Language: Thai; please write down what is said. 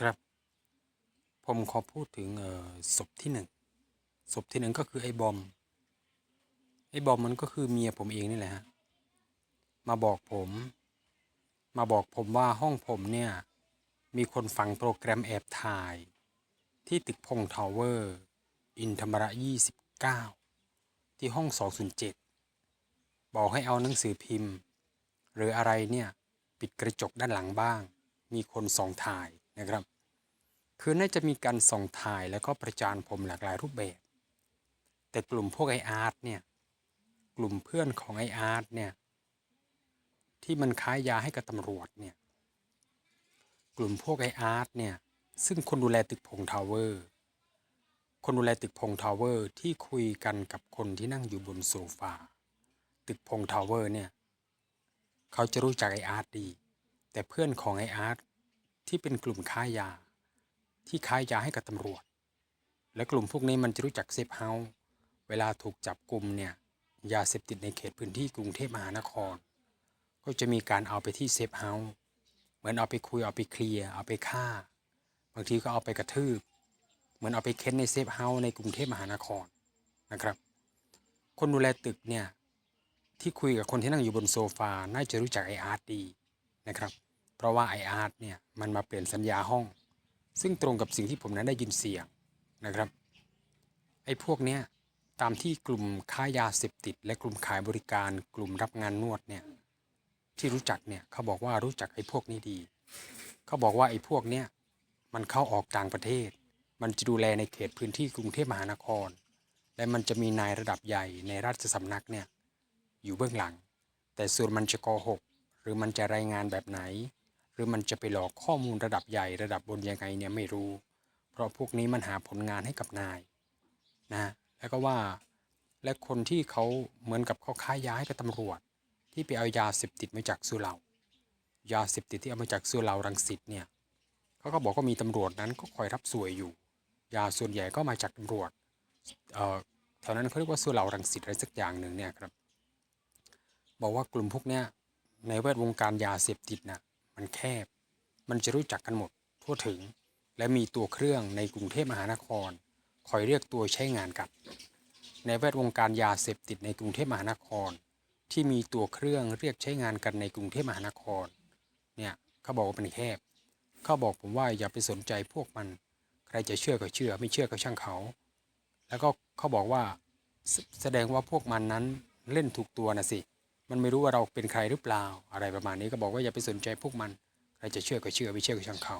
ครับ ผมขอพูดถึงศพที่หนึ่งศพที่หนึ่งก็คือไอ้บอม ไอ้บอมมันก็คือเมียผมเองนี่แหละฮะ มาบอกผม มาบอกผมว่าห้องผมเนี่ย มีคนฝังโปรแกรมแอบถ่าย ที่ตึกพงทาวเวอร์ อินธรรมระ 29 ที่ห้อง 207 บอกให้เอาหนังสือพิมพ์ หรืออะไรเนี่ย ปิดกระจกด้านหลังบ้าง มีคนส่องถ่าย นะครับ คือน่าจะมีการส่องถ่ายแล้วก็ประจานผมหลากหลายรูปแบบ แต่กลุ่มพวกไออาร์ตเนี่ย กลุ่มเพื่อนของไออาร์ตเนี่ย ที่มันค้ายาให้กับตำรวจเนี่ย กลุ่มพวกไออาร์ตเนี่ย ซึ่งคนดูแลตึกพงทาวเวอร์ คนดูแลตึกพงทาวเวอร์ที่คุยกันกับคนที่นั่งอยู่บนโซฟา ตึกพงทาวเวอร์เนี่ย เขาจะรู้จักไออาร์ตดี แต่เพื่อนของไออาร์ต ที่เป็นกลุ่มค้ายา ที่ค้ายาให้กับตำรวจ และกลุ่มพวกนี้มันจะรู้จักเซฟเฮาส์เวลาถูกจับกลุ่มเนี่ยยาเสพติดในเขตพื้นที่กรุงเทพมหานคร ก็จะมีการเอาไปที่เซฟเฮาส์เหมือนเอาไปคุยเอาไปเคลียร์เอาไปฆ่า บางทีก็เอาไปกระทืบ เหมือนเอาไปเค้นในเซฟเฮาส์ในกรุงเทพมหานครนะครับ คนดูแลตึกเนี่ยที่คุยกับคนที่นั่งอยู่บนโซฟาน่าจะรู้จักไออาร์ตดีนะครับ เพราะว่าไออาร์ตเนี่ยมันมาเปลี่ยนสัญญาห้อง ซึ่งตรงกับสิ่งที่ผมนั้นได้ยินเสียงนะครับไอ้พวกเนี้ยตามที่กลุ่มค้ายาเสพติด และกลุ่มขายบริการ กลุ่มรับงานนวดเนี่ยที่รู้จักเนี่ยเขาบอกว่ารู้จักไอ้พวกนี้ดี เขาบอกว่าไอ้พวกเนี้ยมันเข้าออกต่างประเทศ มันจะดูแลในเขตพื้นที่กรุงเทพมหานคร และมันจะมีนายระดับใหญ่ในราชสำนักเนี่ยอยู่เบื้องหลัง แต่ส่วนมันจะโกหก หรือมันจะรายงานแบบไหน หรือมันจะไปหลอกข้อมูลระดับใหญ่ระดับบนยังไงเนี่ยไม่รู้ เพราะพวกนี้มันหาผลงานให้กับนายนะแล้วก็ว่าและคนที่เขาเหมือนกับเขาค้ายาให้กับตำรวจ ที่ไปเอายาเสพติดมาจากสุเหร่ายาเสพติดที่เอามาจากสุเหร่ารังสิตเนี่ยเขาก็บอกว่ามีตำรวจนั้นก็คอยรับสวยอยู่ ยาส่วนใหญ่ก็มาจากตำรวจเอ่อแถวนั้นเขาเรียกว่าสุเหร่ารังสิตอะไรสักอย่างหนึ่งเนี่ยครับบอกว่ากลุ่มพวกเนี้ยในแวดวงการยาเสพติดน่ะ มันแคบ มันจะรู้จักกันหมด ทั่วถึง และมีตัวเครื่องในกรุงเทพมหานคร คอยเรียกตัวใช้งานกัน ในแวดวงการยาเสพติดในกรุงเทพมหานคร ที่มีตัวเครื่องเรียกใช้งานกันในกรุงเทพมหานคร เนี่ยเขาบอกว่าเป็นแคบ เขาบอกผมว่าอย่าไปสนใจพวกมัน ใครจะเชื่อก็เชื่อ ไม่เชื่อก็ช่างเขา แล้วก็เขาบอกว่าแสแสดงว่าพวกมันนั้นเล่นถูกตัวนะสิ มันไม่รู้ว่าเราเป็นใครหรือเปล่า อะไรประมาณนี้ก็บอกว่าอย่าไปสนใจพวกมัน ใครจะเชื่อก็เชื่อไม่เชื่อก็ช่างเขา